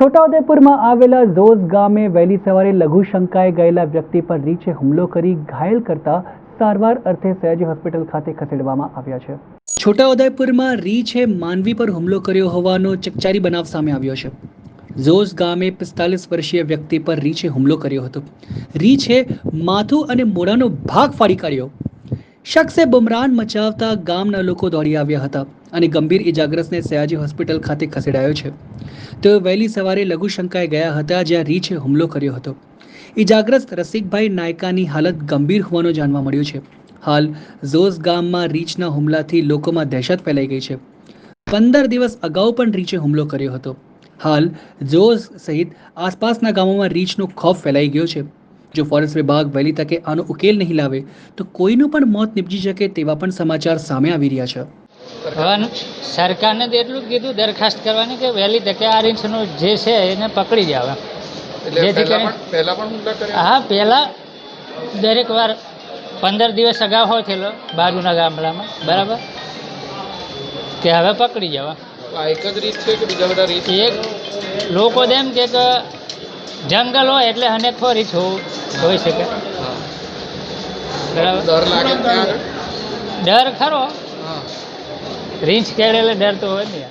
છોટાઉદેપુરમાં આવેલા ઝોઝ ગામે વહેલી સવારે લઘુ શંકાએ ગયેલા વ્યક્તિ પર રીછે હુમલો કરી ઘાયલ કરતા સારવાર અર્થે સયાજી હોસ્પિટલ ખાતે ખસેડવામાં આવ્યા છે. છોટાઉદેપુરમાં રીંછે માનવી પર હુમલો કર્યો હોવાનો ચકચારી બનાવ સામે આવ્યો છે. ઝોઝ ગામે પિસ્તાલીસ વર્ષીય વ્યક્તિ પર રીછે હુમલો કર્યો હતો. રીછે માથું અને મોઢાનો ભાગ ફાડી કાઢ્યો. શખ્સે બુમરાન મચાવતા ગામના લોકો દોડી આવ્યા હતા અને ગંભીર ઇજાગ્રસ્તને સયાજી હોસ્પિટલ ખાતે ખસેડાયો છે. તેઓ વહેલી સવારે લઘુશંકાએ ગયા હતા, જ્યાં રીછે હુમલો કર્યો હતો. ઇજાગ્રસ્ત રસિકભાઈ નાયકાની હાલત ગંભીર હોવાનું જાણવા મળ્યું છે. હાલ ઝોઝ ગામમાં રીંછના હુમલાથી લોકોમાં દહેશત ફેલાઈ ગઈ છે. પંદર દિવસ અગાઉ પણ રીંછે હુમલો કર્યો હતો. હાલ ઝોઝ સહિત આસપાસના ગામોમાં રીંછનો ખોફ ફેલાઈ ગયો છે. જો ફોરેસ્ટ વિભાગ વહેલી તકે આનો ઉકેલ નહીં લાવે તો કોઈનું પણ મોત નીપજી શકે તેવા પણ સમાચાર સામે આવી રહ્યા છે. હવે સરકારને તો એટલું જ કીધું દરખાસ્ત કરવાની કે વહેલી તકે આ રીંછનો જે છે એને પકડી જાવે. જેથી કરીને- હા પહેલાં દરેક વાર પંદર દિવસ અગાઉ હોય થયેલો બાજુના ગામડામાં બરાબર? કે હવે પકડી જવા. એક જ રીત છે કે બીજા બધા રીત? એક લોકો તો એમ કે કે જંગલ હોય એટલે અનેક રીત હોવું હોઈ શકે. બરાબર. ડર લાગે ડર ખરો. રીંછ કેળે એટલે ડર તો હોય ને